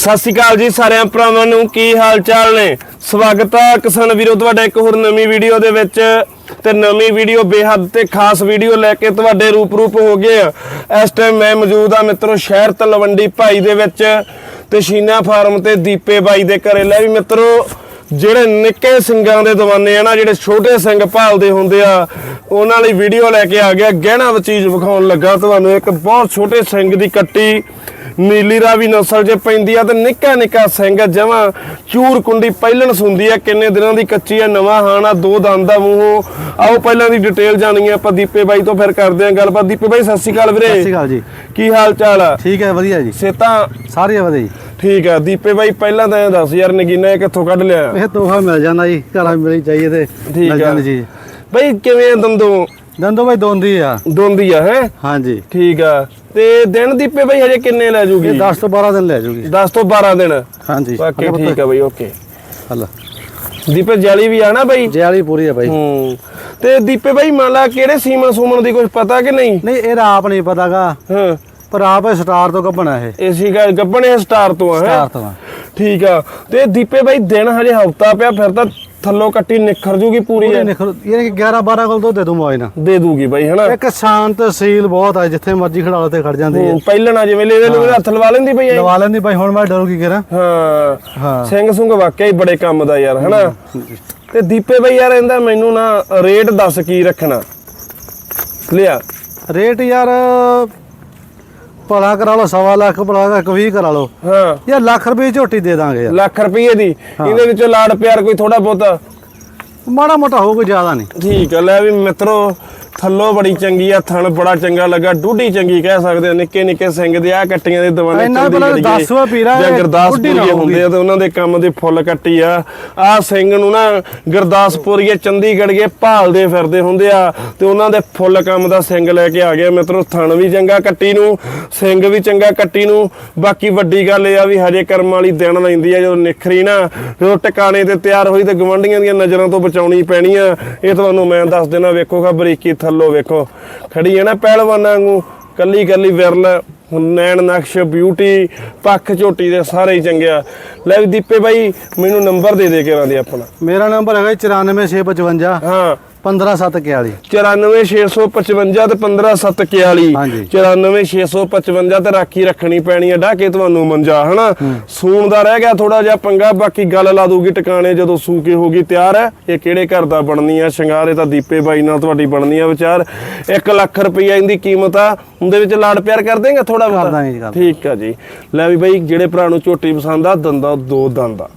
ਸਤਿ ਸ਼੍ਰੀ ਅਕਾਲ ਜੀ ਸਾਰਿਆਂ ਭਰਾਵਾਂ ਨੂੰ, ਕੀ ਹਾਲ ਚਾਲ ਨੇ? ਸਵਾਗਤ ਹੈ ਕਿਸਾਨ ਵੀਰੋ, ਤੁਹਾਡਾ ਇੱਕ ਹੋਰ ਨਵੀਂ ਵੀਡੀਓ ਦੇ ਵਿੱਚ। ਤੇ ਨਵੀਂ ਵੀਡੀਓ ਬੇਹੱਦ ਤੇ ਖਾਸ ਵੀਡੀਓ ਲੈ ਕੇ ਤੁਹਾਡੇ ਰੂਪ ਰੂਪ ਹੋ ਗਏ ਆ। ਇਸ ਟਾਈਮ ਮੈਂ ਮੌਜੂਦ ਆ ਮਿੱਤਰੋ, ਸ਼ਹਿਰ ਤਲਵੰਡੀ ਭਾਈ ਦੇ ਵਿੱਚ ਤੇ ਸ਼ੀਨਾ ਫਾਰਮ ਤੇ ਦੀਪੇ ਬਾਈ ਦੇ ਘਰੇ। ਲੈ ਵੀ ਮਿੱਤਰੋ ਜਿਹੜੇ ਨਿੱਕੇ ਸਿੰਘਾਂ ਦੇ ਦਵਾਨੇ ਆ ਨਾ ਜਿਹੜੇ ਛੋਟੇ ਸਿੰਘ ਭਾਲਦੇ ਹੁੰਦੇ ਆ ਉਹਨਾਂ ਲਈ ਵੀਡੀਓ ਲੈ ਕੇ ਆ ਗਿਆ। ਗਹਿਣਾ ਚੀਜ਼ ਵਿਖਾਉਣ ਲੱਗਾ ਤੁਹਾਨੂੰ। ਇੱਕ ਬਹੁਤ ਛੋਟੇ ਸਿੰਘ ਦੀ ਕੱਟੀ। ਨੀਲੀ ਰਾਵੀ ਨਸਲ 'ਚ ਪੈਂਦੀ ਆ ਤੇ ਨਿੱਕਾ ਨਿੱਕਾ ਸਿੰਘ ਜਮਾ ਚੂਰ ਕੁੰਡੀ ਪਹਿਲਣ ਸੁੰਦੀ ਆ। ਕਿੰਨੇ ਦਿਨਾਂ ਦੀ ਕੱਚੀ ਆ ਨਵਾਂ ਹਾਣਾ ਦੋ ਦੰਦ ਦਾ ਮੂੰਹੋਂ। ਆਓ ਪਹਿਲਾਂ ਦੀ ਡਿਟੇਲ ਜਾਣੀ ਆ ਆਪਾਂ। ਦੀਪੇ ਬਾਈ ਤੋਂ ਫਿਰ ਕਰਦੇ ਆਂ ਗੱਲਬਾਤ। ਦੀਪੇ ਬਾਈ ਸਤਿ ਸ਼੍ਰੀ ਅਕਾਲ ਸਤਿ ਸ਼੍ਰੀ ਵੀਰੇ ਅਕਾਲ ਜੀ। ਕੀ ਹਾਲ ਚਾਲ ਆ? ਠੀਕ ਹੈ ਵਧੀਆ ਜੀ। ਸੇਤਾ ਸਾਰੇ ਵਧੀਆ ਜੀ। ਠੀਕ ਆ ਦੀਪੇ ਬਾਈ ਪਹਿਲਾਂ ਤਾਂ ਇਹ ਦੱਸ ਯਾਰ ਨਗੀਨਾ ਇਹ ਕਿੱਥੋਂ ਕੱਢ ਲਿਆ? ਇਹ ਤੋਹਫਾ ਮਿਲ ਜਾਂਦਾ ਜੀ ਘਰਾਂ ਮਿਲਣੀ ਚਾਹੀਏ ਤੇ ਠੀਕ ਆ। ਜਾਂਦੀ ਜੀ ਬਈ ਕਿਵੇਂ ਦੰਦੋਂ? ਦੰਦੋ ਬਾਈ ਦੋਂਦੀ ਆ। ਦੋਂਦੀ ਆ ਹੈ? ਹਾਂਜੀ। ਠੀਕ ਆ। ਤੇ ਦਿਨ ਦੀਪੇ ਬਾਈ ਹਜੇ ਕਿੰਨੇ ਲੈ ਜੂਗੀ? ਇਹ 10 ਤੋਂ 12 ਦਿਨ ਲੈ ਜੂਗੀ। 10 ਤੋਂ 12 ਦਿਨ। ਹਾਂਜੀ। ਬਾਕੀ ਠੀਕ ਆ ਬਈ ਓਕੇ। ਹਲਾ। ਦੀਪੇ ਜਾਲੀ ਵੀ ਆ ਨਾ ਬਾਈ? ਜਿਆਲੀ ਪੂਰੀ ਆ ਬਾਈ। ਹੂੰ। ਤੇ ਦੀਪੇ ਬਾਈ ਮੰਨ ਲਾ ਕਿਹੜੇ ਸੀਮਨ ਸੂਮਨ ਦੀ ਕੁਝ ਪਤਾ ਕਿ ਨਹੀਂ? ਨਹੀਂ ਇਹਦਾ ਆਪ ਨਹੀਂ ਪਤਾਗਾ। ਹਾਂ। ਪਰ ਆਪ ਇਹ ਸਟਾਰ ਤੋਂ ਕੱਢਣਾ ਇਹ। ਏਸੀ ਗਾ ਗੱਬਣੇ ਸਟਾਰ ਤੋਂ ਆ ਸਟਾਰ ਤੋਂ ਆ। ਠੀਕ ਆ। ਤੇ ਦੀਪੇ ਬਾਈ ਦਿਨ ਹਜੇ ਹਫਤਾ ਪਿਆ ਫਿਰ ਤਾਂ ਥੱਲੋਂ ਕੱਟੀ ਨਿਖਰ ਜੂਗੀ ਪੂਰੀ। ਪੂਰੀ ਨਿਖਰ ਇਹ 11 12 ਕੋਲ ਤੋਂ ਦੇ ਦੂੰ ਮੌਜ ਨਾ ਦੇ ਦੂਗੀ ਬਾਈ ਹਨਾ? ਇੱਕ ਸ਼ਾਂਤ ਸੀਲ ਬਹੁਤ ਆ ਜਿੱਥੇ ਮਰਜ਼ੀ ਖੜਾ ਲਓ ਤੇ ਖੜ ਜਾਂਦੀ ਹੈ ਹੂੰ, ਪਹਿਲਣਾ ਜਿਵੇਂ ਲੈਵੇ ਨੂੰ ਹੱਥ ਲਵਾ ਲੈਂਦੀ ਬਈ ਐਂ। ਲਵਾ ਲੈਂਦੀ ਬਾਈ ਹੁਣ ਮੈਂ ਡਰੂਗੀ ਕਿਰਾ ਹਾਂ। ਹਾਂ। ਸਿੰਘ ਸੁੰਗ ਵਾਕਿਆ ਹੀ ਬੜੇ ਕੰਮ ਦਾ ਯਾਰ ਹਨਾ? ਤੇ ਦੀਪੇ ਬਈ ਯਾਰ ਇਹਦਾ ਮੈਨੂੰ ਨਾ ਰੇਟ ਦੱਸ ਕੀ ਰੱਖਣਾ। ਲਿਆ। ਰੇਟ ਯਾਰ ਭਲਾ ਕਰਾ ਲਓ ਸਵਾ ਲੱਖ ਭਲਾ ਕਰ 20 ਕਰਾ ਲਓ। ਹਾਂ। ਯਾਰ ਲੱਖ ਰੁਪਏ ਝੋਟੀ ਦੇ ਦਾਂਗੇ ਯਾਰ। ਲੱਖ ਰੁਪਏ ਦੀ। ਇਹਦੇ ਵਿੱਚੋਂ ਲਾੜ ਪਿਆਰ ਕੋਈ ਥੋੜਾ ਬਹੁਤਾ ਮਾੜਾ ਮੋਟਾ ਹੋਊ ਕੋਈ ਜ਼ਿਆਦਾ ਨਹੀਂ। ਠੀਕ ਆ ਲੈ ਵੀ ਮਿੱਤਰੋ ਥੱਲੋਂ ਬੜੀ ਚੰਗੀ ਆ ਥਣ ਬੜਾ ਚੰਗਾ ਲੱਗਾ ਡੂਢੀ ਚੰਗੀ ਕਹਿ ਸਕਦੇ ਆ ਨਿੱਕੇ ਨਿੱਕੇ ਸਿੰਘ ਦੇ ਆ ਕੱਟੀਆਂ ਦੇ ਦਵਾਨੇ ਇੰਨਾ ਪਹਿਲਾਂ ਦੱਸ ਵਾ ਪੀਰਾ, ਜਾਂ ਇਹ ਗੁਰਦਾਸਪੁਰੀਏ ਡੂਢੀ ਨਾ ਹੁੰਦੇ ਆ ਤੇ ਉਹਨਾਂ ਦੇ ਕੰਮ ਦੇ ਫੁੱਲ ਕੱਟੀ ਆ। ਆ ਸਿੰਘ ਨੂੰ ਨਾ ਗੁਰਦਾਸਪੁਰੀਏ ਚੰਡੀਗੜ੍ਹਗੇ ਭਾਲਦੇ ਫਿਰਦੇ ਹੁੰਦੇ ਆ ਤੇ ਉਹਨਾਂ ਦੇ ਫੁੱਲ ਕੰਮ ਦਾ ਸਿੰਘ ਲੈ ਕੇ ਆ ਗਿਆ। ਮਿੱਤਰੋ ਥਣ ਵੀ ਚੰਗਾ ਕੱਟੀ ਨੂੰ ਸਿੰਘ ਵੀ ਚੰਗਾ ਕੱਟੀ ਨੂੰ। ਬਾਕੀ ਵੱਡੀ ਗੱਲ ਇਹ ਆ ਵੀ ਹਜੇ ਕਰਮ ਵਾਲੀ ਦਿਨ ਲੈਂਦੀ ਆ ਜਦੋਂ ਨਿਖਰੀ ਨਾ ਜਦੋਂ ਟਿਕਾਣੇ ਤੇ ਤਿਆਰ ਹੋਈ ਤੇ ਗਵੰਡੀਆਂ ਦੀਆਂ ਨਜ਼ਰਾਂ ਤੋਂ ਬਚਾਉਣੀ ਪੈਣੀ ਆ। ਇਹ ਤੁਹਾਨੂੰ ਮੈਂ ਦੱਸ ਦੇਣਾ ਵੇਖੋਗਾ ਬਰੀਕੀ ਥੱਲੋਂ ਵੇਖੋ। ਖੜੀ ਹੈ ਨਾ ਪਹਿਲਵਾਨਾਂ ਵਾਂਗੂ ਕੱਲੀ ਕੱਲੀ ਵਿਰਲ ਨੈਣ ਨਕਸ਼ ਬਿਊਟੀ ਪੱਖ ਝੋਟੀ ਦੇ ਸਾਰੇ ਹੀ ਚੰਗਿਆ ਲੈ ਦੀਪੇ ਬਾਈ ਮੈਨੂੰ ਨੰਬਰ ਦੇ ਦੇ ਕੇ ਰਾਂ ਦੇ ਆਪਣਾ। ਮੇਰਾ ਨੰਬਰ ਹੈਗਾ 94655 ਹਾਂ। 15741 94655 ਤੇ 15741 ਹਾਂਜੀ। 94655 ਤੇ ਰਾਖੀ ਰੱਖਣੀ ਪੈਣੀ ਹੈ ਢਾਕੇ ਤੁਹਾਨੂੰ ਮੰਜਾ ਹਨਾ? ਸੂਣ ਦਾ ਰਹਿ ਗਿਆ ਥੋੜਾ ਜਿਹਾ ਪੰਗਾ ਬਾਕੀ ਗੱਲ ਲਾ ਦੂਗੀ ਟਿਕਾਣੇ ਜਦੋਂ ਸੂ ਕੇ ਹੋਗੀ ਤਿਆਰ ਹੈ ਇਹ ਕਿਹੜੇ ਘਰ ਦਾ ਬਣਨੀ ਆ? ਸ਼ਿੰਗਾਰੇ ਤਾਂ ਦੀਪੇ ਬਾਈ ਨਾਲ ਤੁਹਾਡੀ ਬਣਨੀ ਆ ਵਿਚਾਰ। 1 ਲੱਖ ਰੁਪਈਆ ਇਹਦੀ ਕੀਮਤ ਆ। ਉਹਦੇ ਵਿੱਚ ਲਾੜ ਪਿਆਰ ਕਰ ਦੇਂਗੇ ਥੋੜਾ ਕਰ ਬਹੁਤਾ ਦਾਂਗੇ ਜੀ, ਕਰ ਠੀਕ ਆ ਜੀ। ਲੈ ਵੀ ਬਾਈ ਜਿਹੜੇ ਭਰਾ ਨੂੰ ਝੋਟੀ ਪਸੰਦ ਆ ਦੰਦਾ ਦੋ ਦੰਦਾ